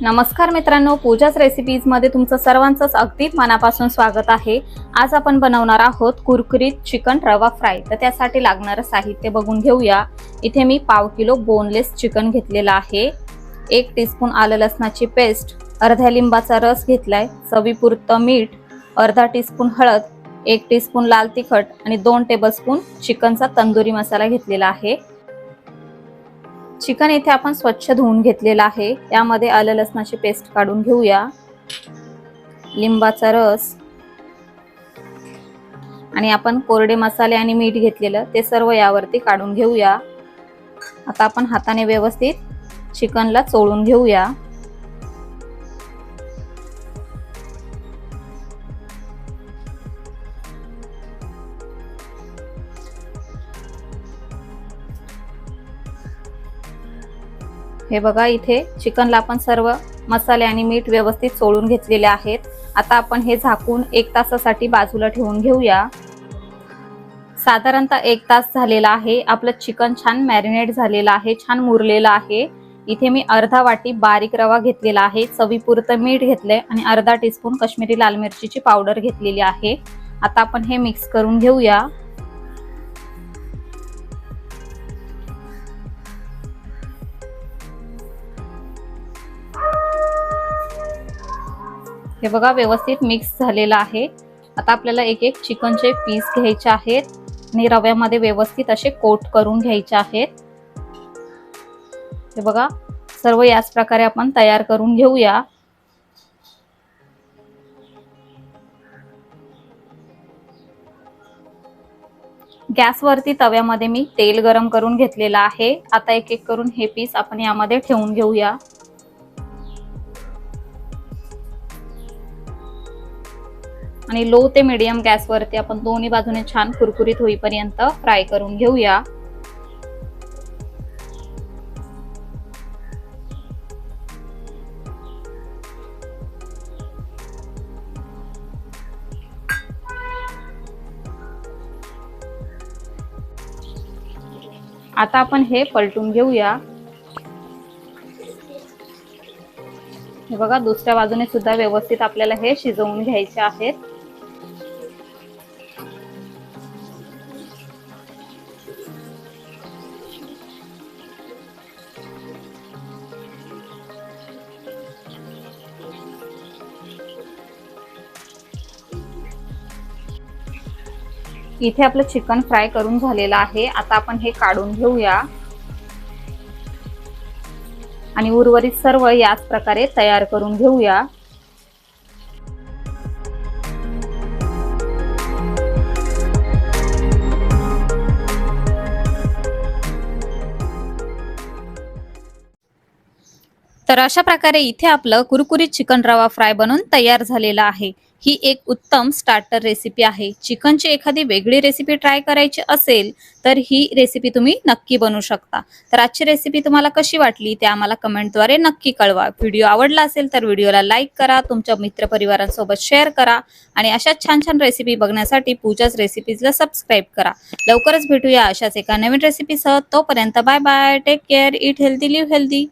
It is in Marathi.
नमस्कार मित्रांनो पूजाच रेसिपीजमध्ये तुमचं सर्वांचंच अगदी मनापासून स्वागत आहे. आज आपण बनवणार आहोत कुरकुरीत चिकन रवा फ्राय. तर त्यासाठी लागणारं साहित्य बघून घेऊया. इथे मी पाव किलो बोनलेस चिकन घेतलेलं आहे. एक टीस्पून आलं लसणाची पेस्ट अर्ध्या लिंबाचा रस घेतलाय चवीपुरतं मीठ अर्धा टीस्पून हळद एक टीस्पून लाल तिखट आणि दोन टेबलस्पून चिकनचा तंदुरी मसाला घेतलेला आहे. चिकन इथे आपण स्वच्छ धुवून घेतलेलं आहे. त्यामध्ये आलं लसणाची पेस्ट काढून घेऊया. लिंबाचा रस. आणि आपण कोरडे मसाले आणि मीठ घेतलेलं ते सर्व यावरती काढून घेऊया. आता आपण हाताने व्यवस्थित चिकनला चोळून घेऊया. हे बघा इथे चिकनला आपण सर्व मसाले आणि मीठ व्यवस्थित सोडून घेतलेले आहेत. आता आपण हे झाकून एक तासासाठी बाजूला ठेवून घेऊया. साधारणतः एक तास झालेला आहे. आपलं चिकन छान मॅरिनेट झालेलं आहे छान मुरलेलं आहे. इथे मी अर्धा वाटी बारीक रवा घेतलेला आहे. चवीपुरतं मीठ घेतलंय आणि अर्धा टीस्पून कश्मीरी लाल मिरचीची पावडर घेतलेली आहे. आता आपण हे मिक्स करून घेऊया. हे बघा व्यवस्थित मिक्स झालेलं आहे. आता आपल्याला एक एक चिकनचे पीस घ्यायचे आहेत आणि रव्यामध्ये व्यवस्थित असे कोट करून घ्यायचे आहेत. हे बघा सर्व याच प्रकारे आपण तयार करून घेऊया. गॅसवरती तव्यामध्ये मी तेल गरम करून घेतलेलं आहे. आता एक एक करून हे पीस आपण यामध्ये ठेवून घेऊया. आणि लो ते मिडियम गॅसवरती आपण दोन्ही बाजूने छान कुरकुरीत होईपर्यंत फ्राय करून घेऊया. आता आपण हे पलटून घेऊया. हे बघा दुसऱ्या बाजूने सुद्धा व्यवस्थित आपल्याला हे शिजवून घ्यायचे आहेत. इथे आपलं चिकन फ्राय करून झालेलं आहे. आता आपण हे काढून घेऊया. आणि उर्वरित सर्व याच प्रकारे तयार करून घेऊया. तर अशा प्रकारे इथे आपलं कुरकुरीत चिकन रवा फ्राय बनून तयार झालेला आहे. ही एक उत्तम स्टार्टर रेसिपी आहे. चिकनची एखादी वेगळी रेसिपी ट्राय करायची असेल तर ही रेसिपी तुम्ही नक्की बनवू शकता. तर आजची रेसिपी तुम्हाला कशी वाटली ते आम्हाला कमेंटद्वारे नक्की कळवा. व्हिडिओ आवडला असेल तर व्हिडिओला लाईक करा तुमच्या मित्रपरिवारांसोबत शेअर करा आणि अशाच छान छान रेसिपी बघण्यासाठी पूजाच रेसिपीजला सबस्क्राईब करा. लवकरच भेटूया अशाच एका नवीन रेसिपीसह तोपर्यंत bye bye take care eat healthy live healthy